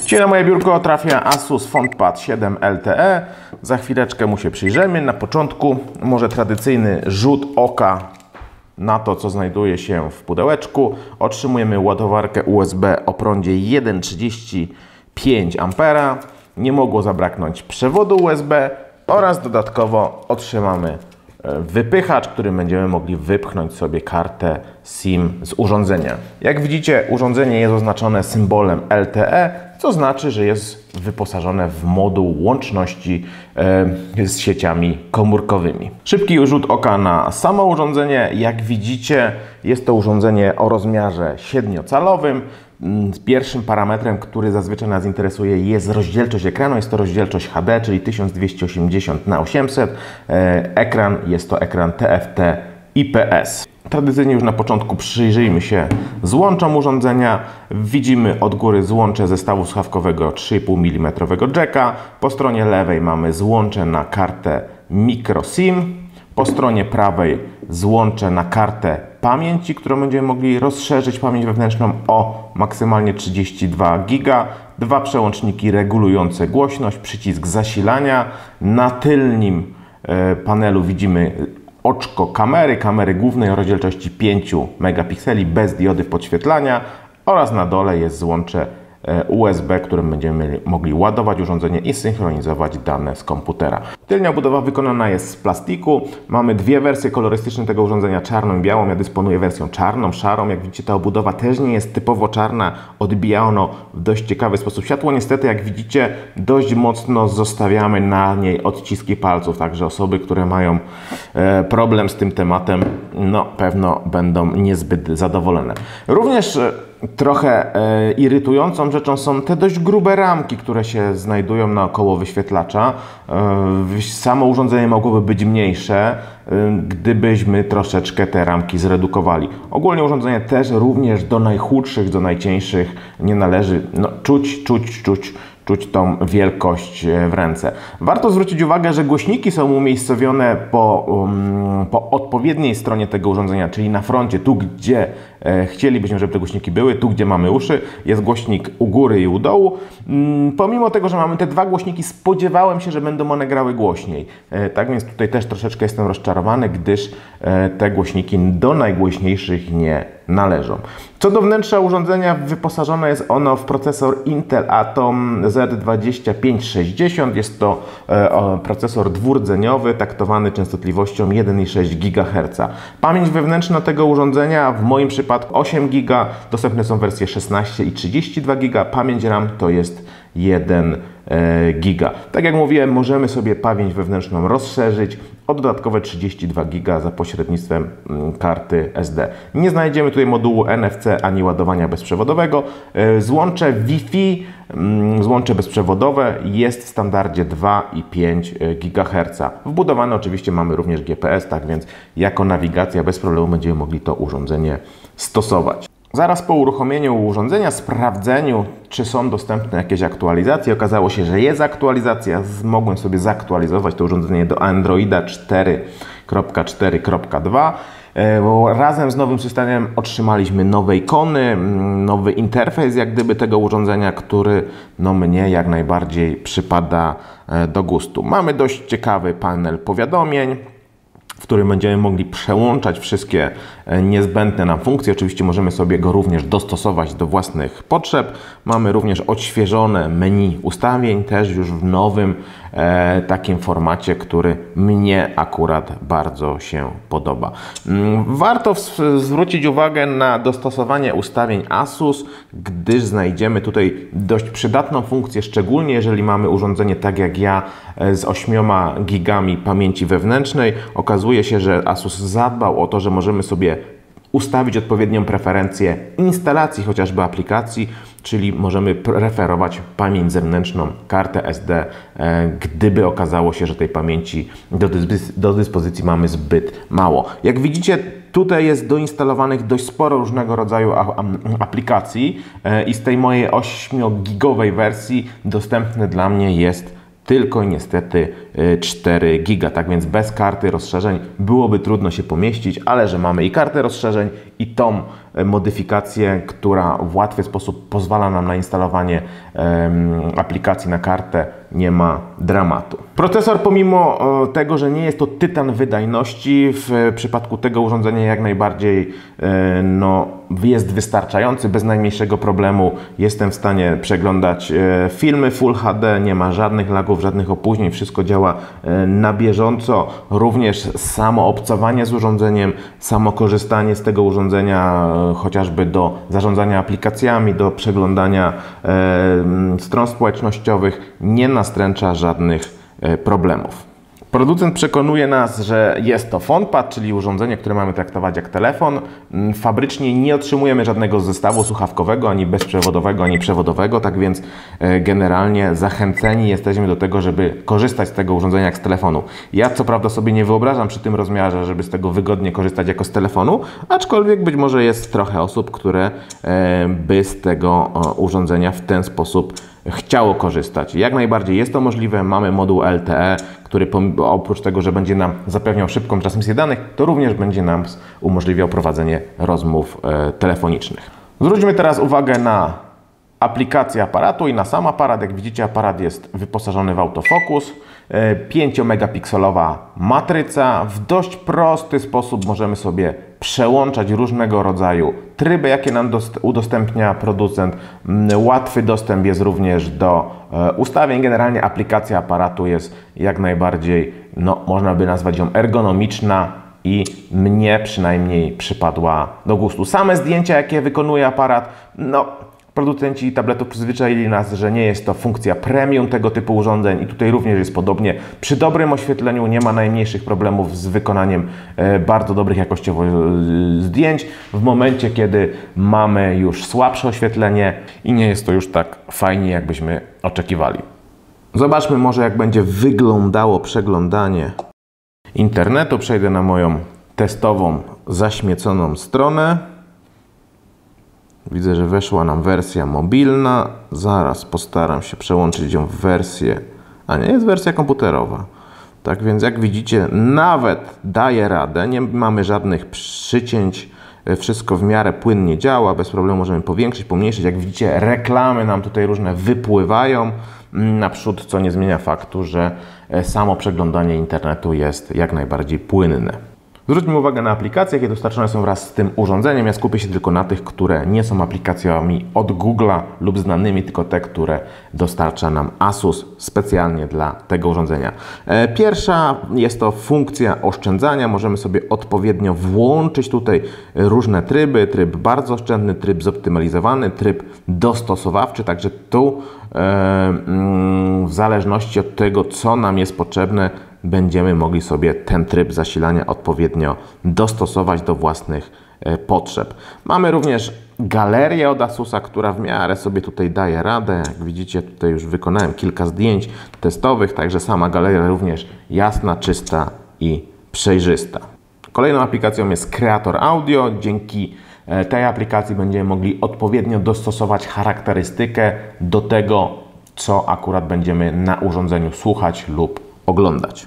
Dzisiaj na moje biurko trafia Asus FontPad 7 LTE. Za chwileczkę mu się przyjrzymy. Na początku może tradycyjny rzut oka na to, co znajduje się w pudełeczku. Otrzymujemy ładowarkę USB o prądzie 1,35 A. Nie mogło zabraknąć przewodu USB oraz dodatkowo otrzymamy wypychacz, którym będziemy mogli wypchnąć sobie kartę SIM z urządzenia. Jak widzicie, urządzenie jest oznaczone symbolem LTE, co znaczy, że jest wyposażone w moduł łączności e, z sieciami komórkowymi. Szybki rzut oka na samo urządzenie. Jak widzicie, jest to urządzenie o rozmiarze 7-calowym pierwszym parametrem, który zazwyczaj nas interesuje jest rozdzielczość ekranu. Jest to rozdzielczość HD, czyli 1280 na 800. E, ekran jest to ekran TFT IPS. Tradycyjnie już na początku przyjrzyjmy się złączom urządzenia. Widzimy od góry złącze zestawu słuchawkowego 3,5 mm jacka. Po stronie lewej mamy złącze na kartę microSIM. Po stronie prawej złącze na kartę pamięci, którą będziemy mogli rozszerzyć pamięć wewnętrzną o maksymalnie 32 GB. Dwa przełączniki regulujące głośność, przycisk zasilania. Na tylnym e, panelu widzimy oczko kamery, kamery głównej o rozdzielczości 5 megapikseli bez diody podświetlania oraz na dole jest złącze E, USB, którym będziemy mogli ładować urządzenie i synchronizować dane z komputera. Tylnia budowa wykonana jest z plastiku. Mamy dwie wersje kolorystyczne tego urządzenia, czarną i białą. Ja dysponuję wersją czarną, szarą. Jak widzicie, ta obudowa też nie jest typowo czarna. Odbija ono w dość ciekawy sposób światło. Niestety, jak widzicie, dość mocno zostawiamy na niej odciski palców, także osoby, które mają e, problem z tym tematem, no pewno będą niezbyt zadowolone. Również e, Trochę e, irytującą rzeczą są te dość grube ramki, które się znajdują naokoło wyświetlacza. E, samo urządzenie mogłoby być mniejsze, e, gdybyśmy troszeczkę te ramki zredukowali. Ogólnie urządzenie też również do najchudszych, do najcieńszych nie należy. No, czuć, czuć, czuć czuć tą wielkość e, w ręce. Warto zwrócić uwagę, że głośniki są umiejscowione po, um, po odpowiedniej stronie tego urządzenia, czyli na froncie, tu gdzie e, chcielibyśmy, żeby te głośniki były, tu gdzie mamy uszy, jest głośnik u góry i u dołu. Mm, pomimo tego, że mamy te dwa głośniki, spodziewałem się, że będą one grały głośniej. E, tak więc tutaj też troszeczkę jestem rozczarowany, gdyż e, te głośniki do najgłośniejszych nie należą. Co do wnętrza urządzenia, wyposażone jest ono w procesor Intel Atom Z2560. Jest to e, procesor dwurdzeniowy, taktowany częstotliwością 1,6 GHz. Pamięć wewnętrzna tego urządzenia, w moim przypadku 8 GB, dostępne są wersje 16 i 32 GB. Pamięć RAM to jest 1 e, giga. Tak jak mówiłem, możemy sobie pamięć wewnętrzną rozszerzyć o dodatkowe 32 giga za pośrednictwem mm, karty SD. Nie znajdziemy tutaj modułu NFC ani ładowania bezprzewodowego. E, złącze Wi-Fi, mm, złącze bezprzewodowe jest w standardzie 2,5 e, GHz. Wbudowane oczywiście mamy również GPS, tak więc jako nawigacja bez problemu będziemy mogli to urządzenie stosować. Zaraz po uruchomieniu urządzenia, sprawdzeniu, czy są dostępne jakieś aktualizacje, okazało się, że jest aktualizacja. Mogłem sobie zaktualizować to urządzenie do Androida 4.4.2. E, razem z nowym systemem otrzymaliśmy nowe ikony, nowy interfejs jak gdyby tego urządzenia, który no mnie jak najbardziej przypada e, do gustu. Mamy dość ciekawy panel powiadomień, w którym będziemy mogli przełączać wszystkie e, niezbędne nam funkcje. Oczywiście możemy sobie go również dostosować do własnych potrzeb. Mamy również odświeżone menu ustawień, też już w nowym takim formacie, który mnie akurat bardzo się podoba. Mm, warto zwrócić uwagę na dostosowanie ustawień Asus, gdyż znajdziemy tutaj dość przydatną funkcję, szczególnie jeżeli mamy urządzenie tak jak ja e, z 8 gigami pamięci wewnętrznej. Okazuje się, że Asus zadbał o to, że możemy sobie ustawić odpowiednią preferencję instalacji chociażby aplikacji, czyli możemy preferować pamięć zewnętrzną, kartę SD, e, gdyby okazało się, że tej pamięci do, do dyspozycji mamy zbyt mało. Jak widzicie, tutaj jest doinstalowanych dość sporo różnego rodzaju aplikacji e, i z tej mojej 8-gigowej wersji dostępny dla mnie jest tylko niestety 4 giga. Tak więc bez karty rozszerzeń byłoby trudno się pomieścić, ale że mamy i kartę rozszerzeń i tą modyfikację, która w łatwy sposób pozwala nam na instalowanie aplikacji na kartę, nie ma dramatu. Procesor, pomimo tego, że nie jest to tytan wydajności, w przypadku tego urządzenia jak najbardziej e, no, jest wystarczający, bez najmniejszego problemu. Jestem w stanie przeglądać e, filmy Full HD, nie ma żadnych lagów, żadnych opóźnień, wszystko działa e, na bieżąco. Również samo obcowanie z urządzeniem, samo korzystanie z tego urządzenia chociażby do zarządzania aplikacjami, do przeglądania stron społecznościowych nie nastręcza żadnych problemów. Producent przekonuje nas, że jest to PhonePad, czyli urządzenie, które mamy traktować jak telefon. Mm, fabrycznie nie otrzymujemy żadnego zestawu słuchawkowego, ani bezprzewodowego, ani przewodowego, tak więc e, generalnie zachęceni jesteśmy do tego, żeby korzystać z tego urządzenia jak z telefonu. Ja co prawda sobie nie wyobrażam przy tym rozmiarze, żeby z tego wygodnie korzystać jako z telefonu, aczkolwiek być może jest trochę osób, które e, by z tego urządzenia w ten sposób chciało korzystać. Jak najbardziej jest to możliwe. Mamy moduł LTE, który oprócz tego, że będzie nam zapewniał szybką transmisję danych, to również będzie nam umożliwiał prowadzenie rozmów e, telefonicznych. Zwróćmy teraz uwagę na aplikację aparatu i na sam aparat. Jak widzicie, aparat jest wyposażony w autofokus. 5-megapikselowa e, matryca. W dość prosty sposób możemy sobie przełączać różnego rodzaju tryby, jakie nam udostępnia producent. Mm, łatwy dostęp jest również do e, ustawień. Generalnie aplikacja aparatu jest jak najbardziej, no, można by nazwać ją ergonomiczna i mnie przynajmniej przypadła do gustu. Same zdjęcia, jakie wykonuje aparat, no Producenci tabletów przyzwyczaili nas, że nie jest to funkcja premium tego typu urządzeń i tutaj również jest podobnie. Przy dobrym oświetleniu nie ma najmniejszych problemów z wykonaniem e, bardzo dobrych jakościowo e, zdjęć. W momencie, kiedy mamy już słabsze oświetlenie i nie jest to już tak fajnie, jakbyśmy oczekiwali. Zobaczmy może, jak będzie wyglądało przeglądanie internetu. Przejdę na moją testową, zaśmieconą stronę. Widzę, że weszła nam wersja mobilna. Zaraz postaram się przełączyć ją w wersję. A nie, jest wersja komputerowa. Tak więc, jak widzicie, nawet daje radę. Nie mamy żadnych przycięć. Wszystko w miarę płynnie działa. Bez problemu możemy powiększyć, pomniejszyć. Jak widzicie, reklamy nam tutaj różne wypływają naprzód, co nie zmienia faktu, że samo przeglądanie internetu jest jak najbardziej płynne. Zwróćmy uwagę na aplikacje, jakie dostarczone są wraz z tym urządzeniem. Ja skupię się tylko na tych, które nie są aplikacjami od Google'a lub znanymi, tylko te, które dostarcza nam Asus specjalnie dla tego urządzenia. E, pierwsza jest to funkcja oszczędzania. Możemy sobie odpowiednio włączyć tutaj różne tryby. Tryb bardzo oszczędny, tryb zoptymalizowany, tryb dostosowawczy. Także tu e, mm, w zależności od tego, co nam jest potrzebne, będziemy mogli sobie ten tryb zasilania odpowiednio dostosować do własnych e, potrzeb. Mamy również galerię od Asusa, która w miarę sobie tutaj daje radę. Jak widzicie, tutaj już wykonałem kilka zdjęć testowych, także sama galeria również jasna, czysta i przejrzysta. Kolejną aplikacją jest Creator Audio. Dzięki e, tej aplikacji będziemy mogli odpowiednio dostosować charakterystykę do tego, co akurat będziemy na urządzeniu słuchać lub oglądać.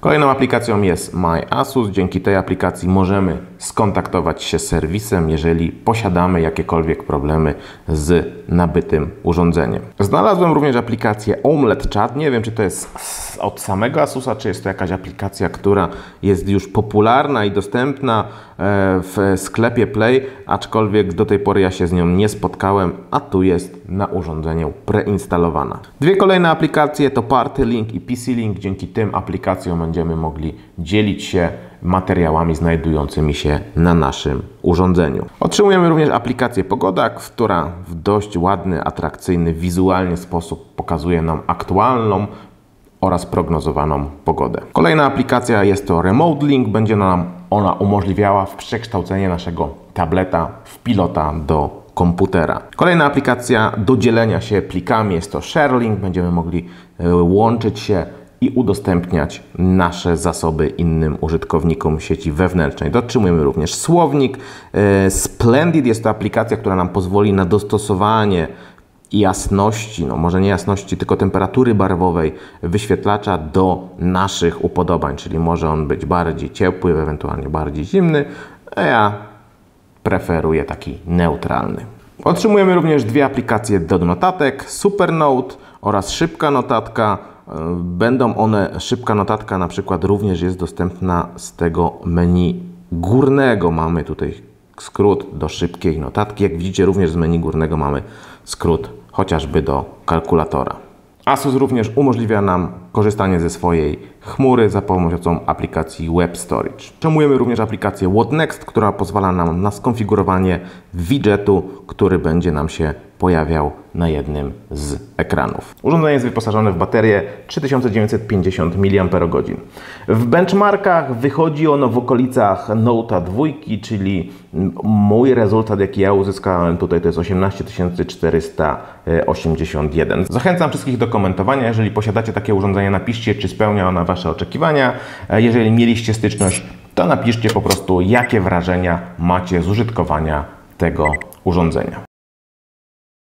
Kolejną aplikacją jest MyAsus. Dzięki tej aplikacji możemy skontaktować się z serwisem, jeżeli posiadamy jakiekolwiek problemy z nabytym urządzeniem. Znalazłem również aplikację Omelette Chat. Nie wiem, czy to jest od samego Asusa, czy jest to jakaś aplikacja, która jest już popularna i dostępna e, w sklepie Play, aczkolwiek do tej pory ja się z nią nie spotkałem, a tu jest na urządzeniu preinstalowana. Dwie kolejne aplikacje to Party Link i PC Link. Dzięki tym aplikacjom będziemy mogli dzielić się materiałami znajdującymi się na naszym urządzeniu. Otrzymujemy również aplikację Pogoda, która w dość ładny, atrakcyjny, wizualny sposób pokazuje nam aktualną oraz prognozowaną pogodę. Kolejna aplikacja jest to Remote Link. Będzie nam ona umożliwiała przekształcenie naszego tableta w pilota do komputera. Kolejna aplikacja do dzielenia się plikami jest to ShareLink. Będziemy mogli e, łączyć się i udostępniać nasze zasoby innym użytkownikom sieci wewnętrznej. Dotrzymujemy również słownik. E, Splendid jest to aplikacja, która nam pozwoli na dostosowanie jasności, no może nie jasności, tylko temperatury barwowej wyświetlacza do naszych upodobań, czyli może on być bardziej ciepły, ewentualnie bardziej zimny, a ja preferuję taki neutralny. Otrzymujemy również dwie aplikacje do notatek, Supernote oraz szybka notatka. Będą one, szybka notatka na przykład również jest dostępna z tego menu górnego. Mamy tutaj skrót do szybkiej notatki. Jak widzicie również z menu górnego mamy skrót chociażby do kalkulatora. Asus również umożliwia nam korzystanie ze swojej chmury za pomocą aplikacji Web Storage. Otrzymujemy również aplikację What Next, która pozwala nam na skonfigurowanie widgetu, który będzie nam się pojawiał na jednym z ekranów. Urządzenie jest wyposażone w baterię 3950 mAh. W benchmarkach wychodzi ono w okolicach Note'a 2, czyli mój rezultat, jaki ja uzyskałem tutaj, to jest 18481. Zachęcam wszystkich do komentowania. Jeżeli posiadacie takie urządzenie, napiszcie, czy spełnia ono Wasze oczekiwania. Jeżeli mieliście styczność, to napiszcie po prostu, jakie wrażenia macie z użytkowania tego urządzenia.